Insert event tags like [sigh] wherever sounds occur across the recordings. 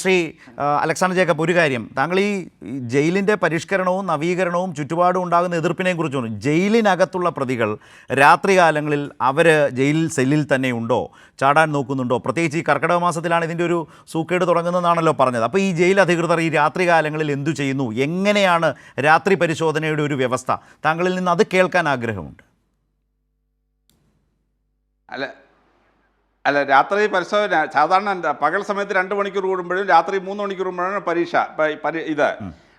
Shri Alexander Jacob ഒരു കാര്യം. താങ്കൾ ഈ ഈ ജയിലിന്റെ പരിഷ്കരണവും നവീകരണവും ചുറ്റുപാടും ഉണ്ടാകുന്ന എതിർപ്പിനെയും കുറിച്ച് പറഞ്ഞു. ജയിലിനകത്തുള്ള പ്രതികൾ രാത്രികാലങ്ങളിൽ അവർ ജയിലിൽ സെല്ലിൽ തന്നെ ഉണ്ടോ? ചാടാൻ നോക്കുന്നുണ്ടോ? പ്രത്യേകിച്ച് ഈ കർക്കിടക മാസത്തിലാണ് ഇതിന്റെ ഒരു സൂക്കേട് തുടങ്ങുന്നതെന്നാണല്ലോ പറഞ്ഞത്. അപ്പോൾ ഈ ജയിൽ അധികൃതർ ഈ രാത്രികാലങ്ങളിൽ എന്തു ചെയ്യുന്നു? എങ്ങനെയാണ് രാത്രി പരിശോധനയുടെ ഒരു വ്യവസ്ഥ? താങ്കളിൽ നിന്ന് അത് കേൾക്കാൻ ആഗ്രഹമുണ്ട്. അല്ല അല്ല രാത്രി പരിശോധന സാധാരണ എന്താ പകൽ സമയത്ത് രണ്ട് മണിക്കൂർ കൂടുമ്പോഴും രാത്രി മൂന്ന് മണിക്കൂർ കൂടുമ്പോഴാണ് പരീക്ഷ ഇത്.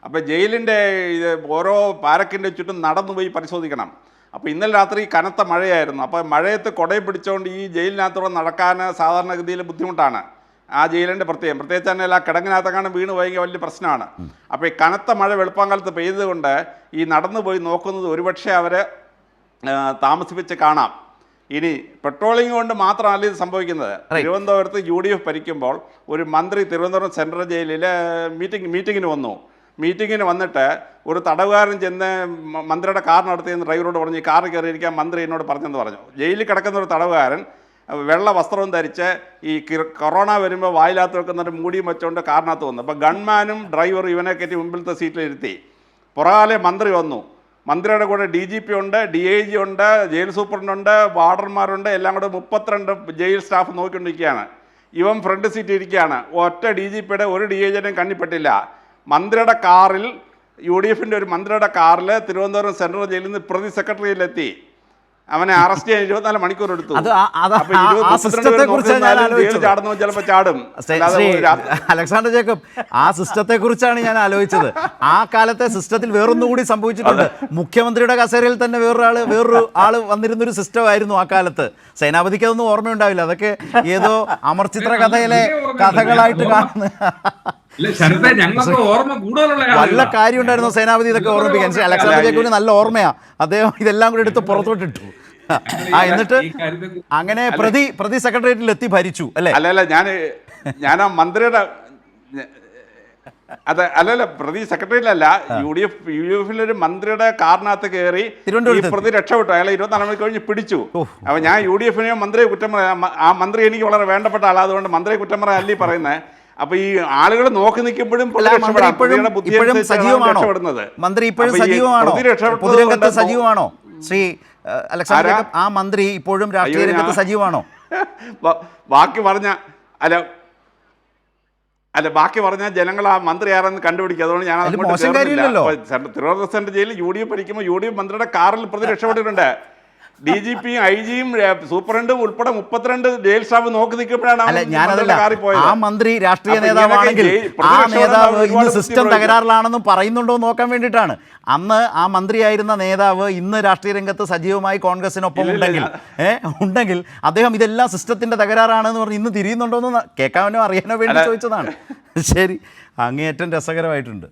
അപ്പോൾ ജയിലിന്റെ ഇത് ഓരോ പാരക്കിന്റെ ചുറ്റും നടന്നു പോയി പരിശോധിക്കണം. അപ്പോൾ ഇന്നലെ രാത്രി കനത്ത മഴയായിരുന്നു. അപ്പോൾ മഴയത്ത് കുടയും പിടിച്ചുകൊണ്ട് ഈ ജയിലിനകത്തൂടെ നടക്കാൻ സാധാരണഗതിയിൽ ബുദ്ധിമുട്ടാണ്. ആ ജയിലിന്റെ പ്രത്യേകം. പ്രത്യേകിച്ച് തന്നെ ആ കിടങ്ങിനകത്തെങ്ങാണ്ട് വീണ് പോയെങ്കിൽ വലിയ പ്രശ്നമാണ്. അപ്പോൾ ഈ കനത്ത മഴ വെളുപ്പാങ്കാലത്ത് പെയ്തുകൊണ്ട് ഈ നടന്നു പോയി നോക്കുന്നത് ഒരുപക്ഷെ അവരെ താമസിപ്പിച്ച് കാണാം. ഇനി പെട്രോളിംഗ് കൊണ്ട് മാത്രമല്ല ഇത് സംഭവിക്കുന്നത്. തിരുവനന്തപുരത്ത് യു ഡി എഫ് ഭരിക്കുമ്പോൾ ഒരു മന്ത്രി തിരുവനന്തപുരം സെൻട്രൽ ജയിലിൽ മീറ്റിംഗ് മീറ്റിങ്ങിന് വന്നു. മീറ്റിങ്ങിന് വന്നിട്ട് ഒരു തടവുകാരൻ ചെന്ന് മന്ത്രിയുടെ മന്ത്രിയുടെ കാറിനടുത്ത് ഡ്രൈവറോട് പറഞ്ഞു ഈ കാറിൽ കയറിയിരിക്കാൻ മന്ത്രി എന്നോട് പറഞ്ഞെന്ന് പറഞ്ഞു. ജയിലിൽ കിടക്കുന്ന ഒരു തടവുകാരൻ വെള്ള വസ്ത്രവും ധരിച്ച് ഈ കിർ- കൊറോണ വരുമ്പോൾ വായിലകത്ത് വെക്കുന്നൊരു മൂടിയും വെച്ചുകൊണ്ട് കാറിനകത്ത് വന്നു. അപ്പോൾ ഗൺമാനും ഡ്രൈവറും ഇവനെ കയറ്റി മുമ്പിലത്തെ സീറ്റിലിരുത്തി പുറകാലെ മന്ത്രി വന്നു. മന്ത്രിയുടെ കൂടെ ഡി ജി പി ഉണ്ട് ഡി ഐ ജി ഉണ്ട് ജയിൽ സൂപ്രണ്ടുണ്ട് വാർഡർമാരുണ്ട് എല്ലാം കൂടെ മുപ്പത്തിരണ്ട് ജയിൽ സ്റ്റാഫ് നോക്കിക്കൊണ്ടിരിക്കുകയാണ്. ഇവൻ ഫ്രണ്ട് സീറ്റ് ഇരിക്കുകയാണ്. ഒറ്റ ഡി ജി പിയുടെ ഒരു ഡി ഐ ജിയുടെയും കണ്ണിപ്പെട്ടില്ല. മന്ത്രിയുടെ കാറിൽ യു ഡി എഫിന്റെ ഒരു മന്ത്രിയുടെ കാറിൽ തിരുവനന്തപുരം സെൻട്രൽ ജയിലിൽ നിന്ന് പ്രതി സെക്രട്ടറിയിലെത്തി. അവനെ അറസ്റ്റ് ചെയ്യാൻ ഇരുപത്തിനാല് മണിക്കൂർ എടുത്തു. ചാടുന്നു ചിലപ്പോൾ ചാടും. അല്ലാതെ ഒരു രാത്രി- അലക്സാണ്ടർ ജേക്കബ് ആ സിസ്റ്റത്തെ കുറിച്ചാണ് ഞാൻ ആലോചിച്ചത്. ആ കാലത്തെ സിസ്റ്റത്തിൽ വേറൊന്നും കൂടി സംഭവിച്ചിട്ടുണ്ട്. മുഖ്യമന്ത്രിയുടെ കസേരയിൽ തന്നെ വേറൊരാൾ വേറൊരു ആൾ വന്നിരുന്നൊരു സിസ്റ്റം ആയിരുന്നു ആ കാലത്ത്. സേനാപതിക്ക് അതൊന്നും ഓർമ്മയുണ്ടാവില്ല. അതൊക്കെ ഏതോ അമർചിത്ര കഥയിലെ കഥകളായിട്ട് കാണുന്ന വല്ല കാര്യം ഉണ്ടായിരുന്നു സേനാപതി ഇതൊക്കെ ഓർമ്മിപ്പിക്കാൻ. അലക്സാണ്ടർ ജേക്കബിന് നല്ല ഓർമ്മയാ. അദ്ദേഹം ഇതെല്ലാം കൂടി എടുത്ത് പുറത്തോട്ടിട്ടു ആ എന്നിട്ട് അങ്ങനെ പ്രതി പ്രതി സെക്രട്ടേറിയറ്റിൽ എത്തി ഭരിച്ചു അല്ലേ? അല്ല അല്ല ഞാൻ ഞാൻ ആ മന്ത്രിയുടെ അതെ അല്ലല്ല പ്രതി സെക്രട്ടറിയിലല്ല U D F U D എഫിലെ ഒരു മന്ത്രിയുടെ കാറിനകത്ത് കയറി ഈ പ്രതി രക്ഷപ്പെട്ടു. അയാളെ ഇരുപത്തിനാല് മണിക്ക് കഴിഞ്ഞ് പിടിച്ചു. അപ്പൊ ഞാൻ യു ഡി എഫിനെയോ മന്ത്രിയെ കുറ്റം ആ മന്ത്രി എനിക്ക് വളരെ വേണ്ടപ്പെട്ട ആളാ. അതുകൊണ്ട് മന്ത്രിയെ കുറ്റം പറയാൻ അല്ലേ പറയുന്നത് അപ്പൊ ഈ ആളുകൾ നോക്കി നിൽക്കുമ്പോഴും ഇപ്പോഴും സജീവമാണോ? മന്ത്രി ഇപ്പോഴും സജീവമാണോ? പൊതുരംഗത്ത് സജീവമാണോ? ശ്രീ അലക്സാണ്ടർ ആ മന്ത്രി ഇപ്പോഴും രാഷ്ട്രീയ രംഗത്ത് സജീവമാണോ? [laughs] ബാക്കി പറഞ്ഞ അല്ല അല്ല ബാക്കി പറഞ്ഞ ജനങ്ങൾ ആ മന്ത്രി ആരെന്ന് കണ്ടുപിടിക്കുക അതുകൊണ്ട് ഞാൻ തിരുവനന്തപുരം സെൻട്രൽ ജയിലിൽ യു ഡി എഫ് പഠിക്കുമ്പോൾ യു ഡി എഫ് മന്ത്രിയുടെ കാറിൽ പ്രതി രക്ഷപ്പെട്ടിട്ടുണ്ട് ഡി ജി പിയും ഐ ജിയും സൂപ്രണ്ടും ഉൾപ്പെടെ മുപ്പത്തിരണ്ട് ജയിൽ സ്റ്റാഫ് നോക്കി നിൽക്കുമ്പോഴാണ് അല്ല. ആ മന്ത്രി രാഷ്ട്രീയ നേതാവാണെങ്കിൽ ആ നേതാവ് ഇന്ന് സിസ്റ്റം. തകരാറിലാണെന്ന് പറയുന്നുണ്ടോ നോക്കാൻ വേണ്ടിട്ടാണ് അന്ന് ആ മന്ത്രിയായിരുന്ന നേതാവ് ഇന്ന് രാഷ്ട്രീയ രംഗത്ത് സജീവമായി കോൺഗ്രസിനൊപ്പം ഉണ്ടെങ്കിൽ ഏഹ് ഉണ്ടെങ്കിൽ അദ്ദേഹം ഇതെല്ലാം സിസ്റ്റത്തിന്റെ തകരാറാണെന്ന് പറഞ്ഞ് ഇന്ന് തിരിയുന്നുണ്ടോ എന്ന് കേൾക്കാനോ അറിയാനോ വേണ്ടി ചോദിച്ചതാണ്. ശരി അങ്ങേയറ്റം രസകരമായിട്ടുണ്ട്.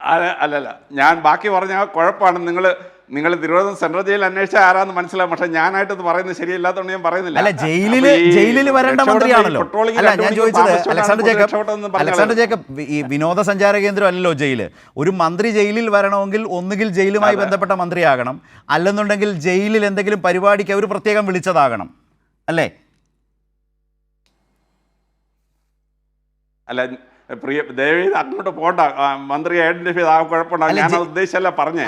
അല്ല അല്ലല്ല. ഞാൻ ബാക്കി പറഞ്ഞ കുഴപ്പമാണ്. നിങ്ങൾ നിങ്ങൾ തിരുവനന്തപുരം സെൻട്രൽ ജയിൽ അന്വേഷിച്ച ആരാന്ന് മനസ്സിലാവും. പക്ഷെ ഞാനായിട്ട് ഇത് പറയുന്നത് ശരിയല്ലാത്തതുകൊണ്ട് ഞാൻ പറയുന്നില്ല. അല്ല ജയിലിൽ ജയിലിൽ വരേണ്ട മന്ത്രിയാണല്ലോ. അല്ല ഞാൻ ചോദിച്ചത് അലക്സാണ്ടർ ജേക്കബ് അലക്സാണ്ടർ ജേക്കബ് ഈ [laughs] വിനോദസഞ്ചാര കേന്ദ്രം അല്ലല്ലോ ജയിൽ. ഒരു മന്ത്രി ജയിലിൽ വരണമെങ്കിൽ ഒന്നുകിൽ ജയിലുമായി ബന്ധപ്പെട്ട മന്ത്രിയാകണം. അല്ലെന്നുണ്ടെങ്കിൽ ജയിലിൽ എന്തെങ്കിലും പരിപാടിക്ക് അവർ പ്രത്യേകം വിളിച്ചതാകണം. അല്ലേ? അല്ല പ്രിയ ദയവ് അങ്ങോട്ട് പോണ്ട. മന്ത്രി ഐഡന്റിഫൈ ആ കുഴപ്പമുണ്ടാകും ഞാൻ ഉദ്ദേശിച്ചല്ല ഉദ്ദേശമല്ല പറഞ്ഞേ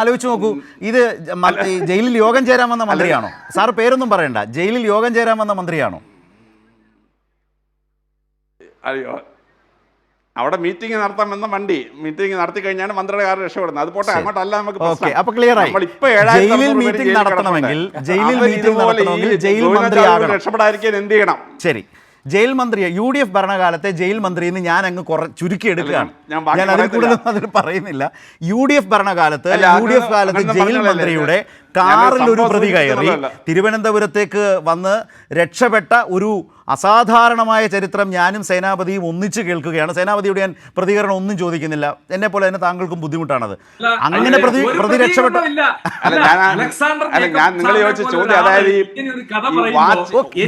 ആലോചിച്ച് നോക്കൂ. ഇത് ജയിലിൽ യോഗം ചേരാൻ വന്ന മന്ത്രിയാണോ? സാർ പേരൊന്നും പറയണ്ട. ജയിലിൽ യോഗം ചേരാൻ വന്ന മന്ത്രിയാണോ? അയ്യോ. അവിടെ മീറ്റിംഗ് നടത്താൻ വന്ന വണ്ടി മീറ്റിംഗ് നടത്തി കഴിഞ്ഞാണ് മന്ത്രിയുടെ കാര്യം രക്ഷപ്പെടുന്നത്. അത് പോട്ടെ അങ്ങോട്ടല്ല നമുക്ക്. അപ്പൊ ക്ലിയർ ആയി. ജയിലിൽ മീറ്റിംഗ് നടത്തണമെങ്കിൽ ജയിലിൽ മീറ്റിംഗ് നടത്തണമെങ്കിൽ ജയിൽ മന്ത്രി രക്ഷപ്പെടാതിരിക്കാൻ എന്ത് ചെയ്യണം? ശരി. ജയിൽ മന്ത്രി യു ഡി എഫ് ഭരണകാലത്തെ ജയിൽ മന്ത്രി എന്ന് ഞാൻ അങ്ങ് കുറ ചുരുക്കി എടുക്കുകയാണ്. ഞാൻ- അതിൽ. കൂടുതൽ അതിൽ പറയുന്നില്ല. യു ഡി എഫ് ഭരണകാലത്ത് യു ഡി എഫ് കാലത്ത് ജയിൽ മന്ത്രിയുടെ കാറിൽ ഒരു പ്രതി കയറി തിരുവനന്തപുരത്തേക്ക് വന്ന് രക്ഷപ്പെട്ട ഒരു അസാധാരണമായ ചരിത്രം ഞാനും സേനാപതിയും ഒന്നിച്ച് കേൾക്കുകയാണ്. സേനാപതിയുടെ ഞാൻ പ്രതികരണം ഒന്നും ചോദിക്കുന്നില്ല. എന്നെ പോലെ തന്നെ താങ്കൾക്കും ബുദ്ധിമുട്ടാണത്. അങ്ങനെ പ്രതി പ്രതി രക്ഷപ്പെട്ട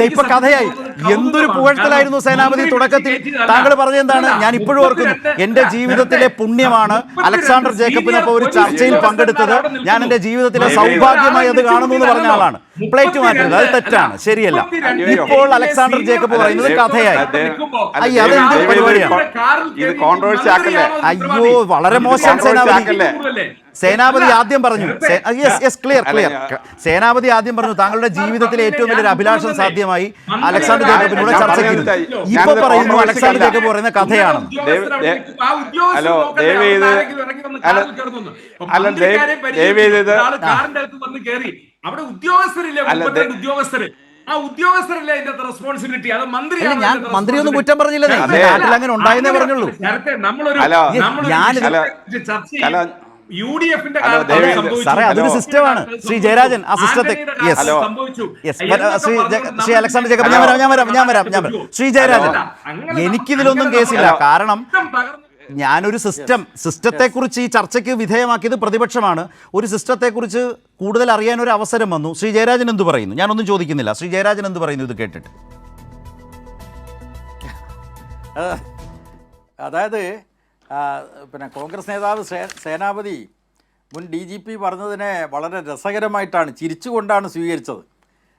ഇപ്പൊ കഥയായി. എന്തൊരു. പുകഴ്ത്തലായിരുന്നു സേനാപതി തുടക്കത്തിൽ. താങ്കൾ പറഞ്ഞത് എന്താണ്? ഞാൻ ഇപ്പോഴും ഓർക്കുന്നു. എന്റെ ജീവിതത്തിലെ പുണ്യമാണ് അലക്സാണ്ടർ ജേക്കബിനൊപ്പം ഒരു ചർച്ചയിൽ പങ്കെടുത്തത്. ഞാൻ എന്റെ ജീവിതത്തിലെ ദയവ് ചെയ്ത് സൗഭാഗ്യമായി അത് കാണുന്നു എന്ന് പറഞ്ഞ ആളാണ്. പ്ലേറ്റ് മാറ്റുന്നത് അത് തെറ്റാണ്. ശരിയല്ല. ഇപ്പോൾ അലക്സാണ്ടർ ജേക്കബ് പറയുന്നത് കഥയായി. അയ്യ, അതെന്ത് പരിപാടിയാണ്? ഇത് controversy ആക്കല്ലേ? അയ്യോ, വളരെ മോശം സേനാപതി. സേനാപതി ആദ്യം പറഞ്ഞു. Yes yes clear clear Senapathi ആദ്യം പറഞ്ഞു താങ്കളുടെ ജീവിതത്തിലെ ഏറ്റവും വലിയൊരു അഭിലാഷം സാധ്യമായി അലക്സാണ്ടർ ജേക്കബിനോട് ഞാൻ ചർച്ചയ്ക്ക് ഇപ്പൊ പറയുന്നു അലക്സാണ്ടർ ജേക്കബ് പറയുന്ന കഥയാണ്. ഹലോ, ദയവ് ചെയ്ത് അല്ല, അല്ല, ദയവ് ചെയ്ത് അകത്ത് കയറി അവിടെ ഉദ്യോഗസ്ഥരില്ലേ? ഉദ്യോഗസ്ഥര്. ആ ഉദ്യോഗസ്ഥരല്ലേ അതിന്റെ റെസ്പോൺസിബിലിറ്റി അത് അല്ല, മന്ത്രിയാണ് ഞാൻ മന്ത്രിയൊന്നും കുറ്റം പറഞ്ഞില്ലേ. നാട്ടിൽ അങ്ങനെ ഉണ്ടായെന്നേ പറഞ്ഞുള്ളൂ. നേരത്തെ നമ്മളൊരു ഹലോ. നമ്മളൊരു ചർച്ച യു ഡി എഫിന്റെ. സാറേ, അതൊരു സിസ്റ്റമാണ്. ശ്രീ ജയരാജൻ, ആ സിസ്റ്റത്തെ- യെസ്. സംഭവിച്ചു. യെസ് ശ്രീ ശ്രീ അലക്സാണ്ടർ ജേക്കബ് ഞാൻ വരാം ഞാൻ വരാം ഞാൻ വരാം ഞാൻ വരാം. ശ്രീ ജയരാജൻ എനിക്കിതിലൊന്നും കേസില്ല. കാരണം ഞാനൊരു സിസ്റ്റം സിസ്റ്റത്തെക്കുറിച്ച് ഈ ചർച്ചയ്ക്ക് വിധേയമാക്കിയത് പ്രതിപക്ഷമാണ്. ഒരു സിസ്റ്റത്തെക്കുറിച്ച് കൂടുതൽ അറിയാൻ ഒരു അവസരം വന്നു. ശ്രീ ജയരാജൻ എന്ത് പറയുന്നു? ഞാനൊന്നും ചോദിക്കുന്നില്ല. ശ്രീ ജയരാജൻ എന്ത് പറയുന്നു? ഇത് കേട്ടിട്ട്. അതായത് പിന്നെ കോൺഗ്രസ് നേതാവ് സേനാപതി മുൻ ഡി ജി പി പറഞ്ഞതിനെ വളരെ രസകരമായിട്ടാണ് ചിരിച്ചുകൊണ്ടാണ് സ്വീകരിച്ചത്.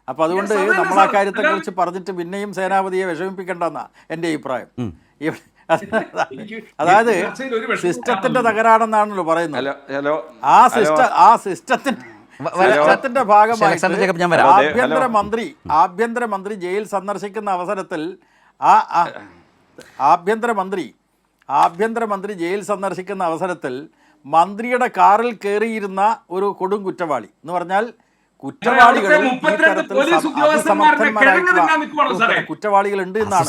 അപ്പോൾ അതുകൊണ്ട് നമ്മൾ ആ കാര്യത്തെക്കുറിച്ച് പറഞ്ഞിട്ട് പിന്നെയും സേനാപതിയെ വിഷമിപ്പിക്കേണ്ടെന്നാണ് എന്റെ അഭിപ്രായം. [laughs] അതായത് സിസ്റ്റത്തിന്റെ തകരാണെന്നാണല്ലോ പറയുന്നത്. ആ സിസ്റ്റ ആ സിസ്റ്റത്തിന്റെ സിസ്റ്റത്തിന്റെ ഭാഗമായി ആഭ്യന്തരമന്ത്രി ജേക്കബ്, ഞാൻ വരാം. ഹലോ, ദേ- ആഭ്യന്തര മന്ത്രി ആഭ്യന്തര മന്ത്രി ജയിൽ സന്ദർശിക്കുന്ന അവസരത്തിൽ ആ ആഭ്യന്തരമന്ത്രി ആഭ്യന്തര മന്ത്രി ആഭ്യന്തര മന്ത്രി ജയിൽ സന്ദർശിക്കുന്ന അവസരത്തിൽ മന്ത്രിയുടെ കാറിൽ കയറിയിരുന്ന ഒരു കൊടും കുറ്റവാളി. എന്ന് പറഞ്ഞാൽ കുറ്റവാളികൾ? കുറ്റവാളികൾ ഉണ്ട് എന്നാണ്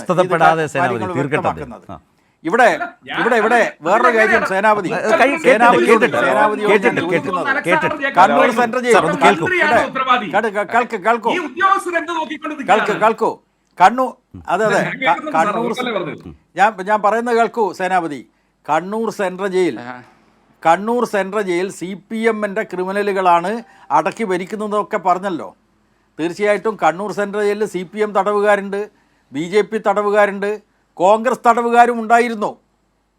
കാര്യങ്ങൾ വ്യക്തമാക്കുന്നത്. ഇവിടെ ഇവിടെ ഇവിടെ വേറൊരു കാര്യം സേനാപതി. കണ്ണൂർ കേൾക്കൂ. കേൾക്ക്, അതെ അതെ. കണ്ണൂർ ഞാൻ ഞാൻ പറയുന്നത് കേൾക്കൂ Senapathi. Kannur central jail. Kannur central jail C P എമ്മിന്റെ ക്രിമിനലുകളാണ് അടക്കി ഭരിക്കുന്നതൊക്കെ പറഞ്ഞല്ലോ. തീർച്ചയായിട്ടും കണ്ണൂർ സെൻട്രൽ ജയിലിൽ സി പി എം തടവുകാരുണ്ട് ബി ജെ പി തടവുകാരുണ്ട് കോൺഗ്രസ് തടവുകാരും ഉണ്ടായിരുന്നു.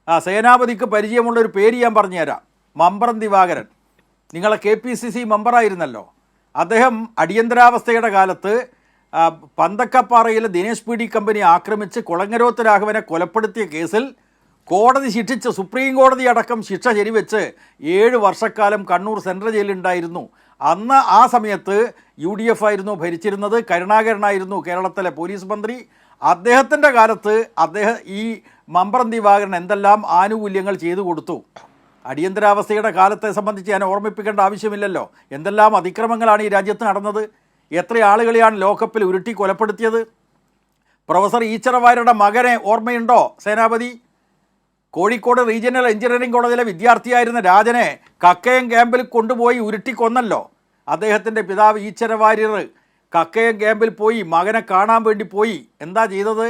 ആ സേനാപതിക്ക് പരിചയമുള്ള ഒരു പേര് ഞാൻ പറഞ്ഞുതരാം. മമ്പറം ദിവാകരൻ. നിങ്ങളെ കെ പി സി സി മെമ്പറായിരുന്നല്ലോ അദ്ദേഹം അടിയന്തരാവസ്ഥയുടെ കാലത്ത് പന്തക്കപ്പാറയിലെ ദിനേശ് പി ഡി കമ്പനി ആക്രമിച്ച് കുളങ്ങരോത്ത് രാഘവനെ കൊലപ്പെടുത്തിയ കേസിൽ കോടതി ശിക്ഷിച്ച് സുപ്രീം കോടതി അടക്കം ശിക്ഷ ശരിവെച്ച് ഏഴ് വർഷക്കാലം കണ്ണൂർ സെൻട്രൽ ജയിലുണ്ടായിരുന്നു അന്ന് ആ സമയത്ത് യു ഡി എഫ് ആയിരുന്നു ഭരിച്ചിരുന്നത്. കരുണാകരനായിരുന്നു കേരളത്തിലെ പോലീസ് മന്ത്രി. അദ്ദേഹത്തിന്റെ കാലത്ത് അദ്ദേഹം ഈ മമ്പറം ദിവാകരൻ എന്തെല്ലാം ആനുകൂല്യങ്ങൾ ചെയ്തു കൊടുത്തു. അടിയന്തരാവസ്ഥയുടെ കാലത്തെ സംബന്ധിച്ച് ഞാൻ ഓർമ്മിപ്പിക്കേണ്ട ആവശ്യമില്ലല്ലോ. എന്തെല്ലാം അതിക്രമങ്ങളാണ് ഈ രാജ്യത്ത് നടന്നത്? എത്ര ആളുകളെയാണ് ലോക്കപ്പിൽ ഉരുട്ടി കൊലപ്പെടുത്തിയത്? പ്രൊഫസർ ഈച്ചറവാരുടെ മകനെ ഓർമ്മയുണ്ടോ സേനാപതി? കോഴിക്കോട് റീജിയണൽ എഞ്ചിനീയറിംഗ് കോളേജിലെ വിദ്യാർത്ഥിയായിരുന്ന രാജനെ കക്കയം ക്യാമ്പിൽ കൊണ്ടുപോയി ഉരുട്ടിക്കൊന്നല്ലോ അദ്ദേഹത്തിന്റെ പിതാവ് ഈച്ചര വാര്യർ കക്കയം ക്യാമ്പിൽ പോയി മകനെ കാണാൻ വേണ്ടി പോയി. എന്താ ചെയ്തത്?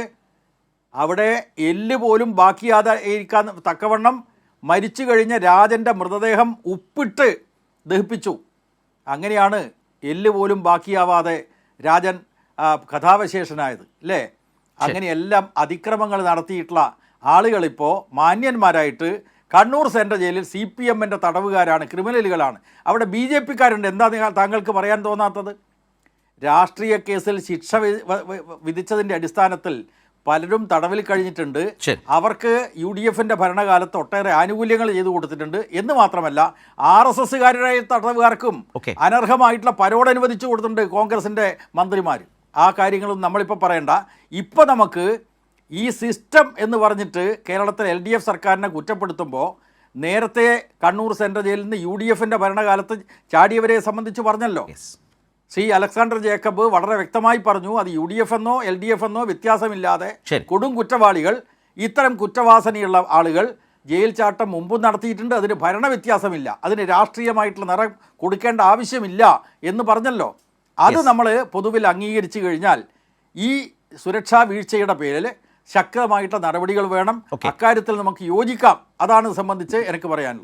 അവിടെ എല്ല് പോലും ബാക്കിയാതെ ഇരിക്കാൻ തക്കവണ്ണം മരിച്ചു കഴിഞ്ഞ രാജന്റെ മൃതദേഹം ഉപ്പിട്ട് ദഹിപ്പിച്ചു. അങ്ങനെയാണ് എല്ല് പോലും ബാക്കിയാവാതെ രാജൻ കഥാവശേഷനായത് അല്ലേ? അങ്ങനെയെല്ലാം അതിക്രമങ്ങൾ നടത്തിയിട്ടുള്ള ആളുകളിപ്പോൾ മാന്യന്മാരായിട്ട് കണ്ണൂർ സെൻട്രൽ ജയിലിൽ സി പി എമ്മിന്റെ തടവുകാരാണ് ക്രിമിനലുകളാണ്. അവിടെ ബി ജെ പിക്കാരുണ്ട്. എന്താ താങ്കൾക്ക് പറയാൻ തോന്നാത്തത്? രാഷ്ട്രീയ കേസിൽ ശിക്ഷ വിധിച്ചതിന്റെ അടിസ്ഥാനത്തിൽ പലരും തടവിൽ കഴിഞ്ഞിട്ടുണ്ട്. അവർക്ക് യു ഡി എഫിന്റെ ഭരണകാലത്ത് ഒട്ടേറെ ആനുകൂല്യങ്ങൾ ചെയ്തു കൊടുത്തിട്ടുണ്ട്. എന്ന് മാത്രമല്ല ആർ എസ് എസ്സുകാരുടെ തടവുകാർക്കും അനർഹമായിട്ടുള്ള പരോട് അനുവദിച്ചു കൊടുത്തിട്ടുണ്ട് കോൺഗ്രസിന്റെ മന്ത്രിമാർ. ആ കാര്യങ്ങളും നമ്മളിപ്പോൾ പറയണ്ട. ഇപ്പോൾ നമുക്ക് ഈ സിസ്റ്റം എന്ന് പറഞ്ഞിട്ട് കേരളത്തിലെ എൽ ഡി എഫ് സർക്കാരിനെ കുറ്റപ്പെടുത്തുമ്പോൾ നേരത്തെ കണ്ണൂർ സെൻട്രൽ ജയിലിൽ നിന്ന് യു ഡി എഫിന്റെ ഭരണകാലത്ത് ചാടിയവരെ സംബന്ധിച്ച് പറഞ്ഞല്ലോ. ശ്രീ അലക്സാണ്ടർ ജേക്കബ് വളരെ വ്യക്തമായി പറഞ്ഞു അത് യു ഡി എഫ് എന്നോ എൽ ഡി എഫ് എന്നോ വ്യത്യാസമില്ലാതെ കൊടും കുറ്റവാളികൾ ഇത്തരം കുറ്റവാസനയുള്ള ആളുകൾ ജയിൽ ചാട്ടം മുമ്പും നടത്തിയിട്ടുണ്ട് അതിന് ഭരണ വ്യത്യാസമില്ല അതിന് രാഷ്ട്രീയമായിട്ടുള്ള നിറം കൊടുക്കേണ്ട ആവശ്യമില്ല എന്ന് പറഞ്ഞല്ലോ. അത് നമ്മൾ പൊതുവിൽ അംഗീകരിച്ചു കഴിഞ്ഞാൽ ഈ സുരക്ഷാ വീഴ്ചയുടെ പേരിൽ ശക്തമായിട്ടുള്ള നടപടികൾ വേണം. അക്കാര്യത്തിൽ നമുക്ക് യോജിക്കാം. അതാണ് സംബന്ധിച്ച് എനിക്ക് പറയാനുള്ളത്.